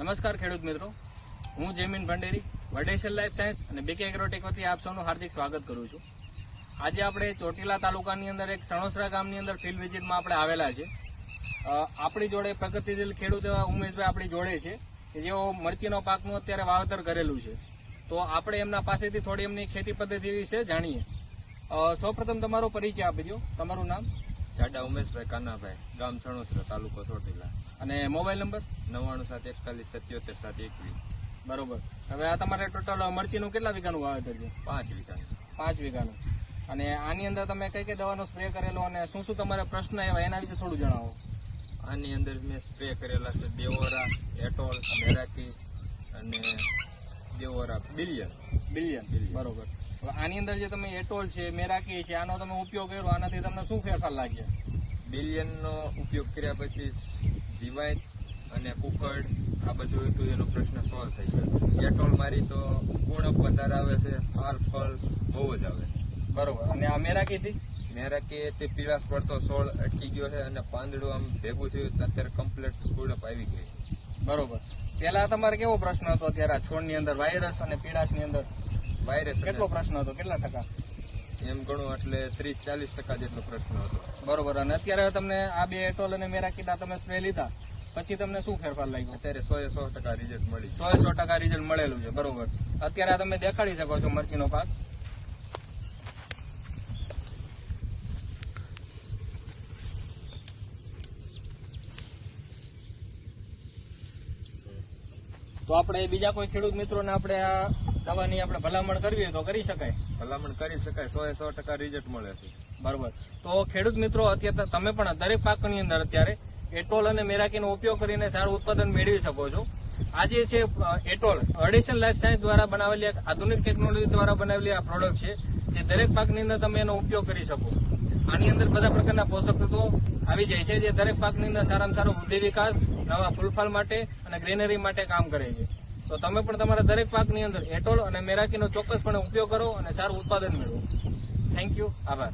નમસ્કાર ખેડૂત મિત્રો. હું જેમીન ભંડેરી વડેશિયલ લાઈફ સાયન્સ અને બીકે એગ્રોટેક વતી આપ સૌનું હાર્દિક સ્વાગત કરું છું. આજે આપણે ચોટીલા તાલુકાની અંદર એક સણોસરા ગામની અંદર ફિલ્ડ વિઝિટમાં આપણે આવેલા છે. આપણી જોડે પ્રગતિશીલ ખેડૂત ઉમેશભાઈ આપણી જોડે છે કે જેઓ મરચીનો પાકનું અત્યારે વાવેતર કરેલું છે. તો આપણે એમના પાસેથી થોડી એમની ખેતી પદ્ધતિ વિશે જાણીએ. સૌપ્રથમ તમારો પરિચય આપી દો તમારું નામ? જાડા ઉમેશભાઈ કાનાભાઈ ગામ સણોસરા તાલુકો ચોટીલા. અને મોબાઈલ નંબર? નવ્વાણું સાત એકતાલીસ સત્યોતેર સાત એકવીસ. બરોબર. હવે આ તમારે ટોટલ મરચીનું કેટલા વીઘાનું વાવેતર છે? પાંચ વીઘા પાંચ વીઘાનું. અને આની અંદર તમે કઈ કઈ દવાનો સ્પ્રે કરેલો અને શું શું તમારા પ્રશ્ન એવા? એના વિશે થોડું જણાવો. આની અંદર મેં સ્પ્રે કરેલા છે દેવોરા એટોલ મેરાકી અને દેવોરા બિલિયન. બિલિયન. બરોબર. આની અંદર જે તમે એટોલ છે મેરાકી છે આનો તમે ઉપયોગ કર્યો આનાથી તમને શું ફેરફાર લાગે બિલિયનનો ઉપયોગ કર્યા પછી જીવાત અને કુકડ આ બધું હતું એનો પ્રશ્ન સોલ્વ થઈ ગયો. એટોલ મારી તો ગુણક વધારે આવે છે ફાલ ફળ બહુ જ આવે. બરોબર. અને આ મેરાકીથી? મેરાકી તે પીળાશ પડતો સોળ અટકી ગયો છે અને પાંદડું આમ ભેગું થયું અત્યારે કમ્પ્લીટ ગુડપ આવી ગઈ છે. બરોબર. પેલા તમારે કેવો પ્રશ્ન હતો અત્યારે? આ છોડની અંદર વાયરસ અને પીળાશની અંદર વાયરસ કેટલો પ્રશ્ન હતો? કેટલા ટકા? એમ ગણું એટલે ત્રીસ ચાલીસ ટકા જેટલો પ્રશ્ન હતો. બરોબર અને અત્યારે તમને આ બે એટોલ અને મેરાકીટા તમે સ્પ્રે લીધા. પછી તમને શું ફેરફાર લાગ્યો? અત્યારે સો એ સો ટકા રિઝલ્ટ મળી સો સો ટકા રિઝલ્ટ મળેલું છે બરોબર. અત્યારે તમે દેખાડી શકો છો મરચીનો પાક. તો આપણે બીજા કોઈ ખેડૂત મિત્રોને આપણે આ દવાની આપણે ભલામણ કરવી તો કરી શકાય. ભલામણ કરી શકાય સો એ સો ટકા રિઝલ્ટ મળે છે. બરોબર. તો ખેડૂત મિત્રો અત્યારે તમે પણ દરેક પાકની અંદર અત્યારે એટોલ અને મેરાકીનો ઉપયોગ કરીને સારું ઉત્પાદન મેળવી શકો છો. આજે છે એટોલ. અડેશન લાઈફ સાયન્સ દ્વારા બનાવેલી એક આધુનિક ટેકનોલોજી દ્વારા બનાવેલી આ પ્રોડક્ટ છે જે દરેક પાકની અંદર તમે એનો ઉપયોગ કરી શકો. આની અંદર બધા પ્રકારના પોષક તત્વો આવી જાય છે જે દરેક પાકની અંદર સારામાં સારો વૃદ્ધિ વિકાસ નવા ફૂલફાલ માટે અને ગ્રીનરી માટે કામ કરે છે. તો તમે પણ તમારા દરેક પાકની અંદર એટોલ અને મેરાકીનો ચોક્કસપણે ઉપયોગ કરો અને સારું ઉત્પાદન મેળવો. થેન્ક યુ આભાર.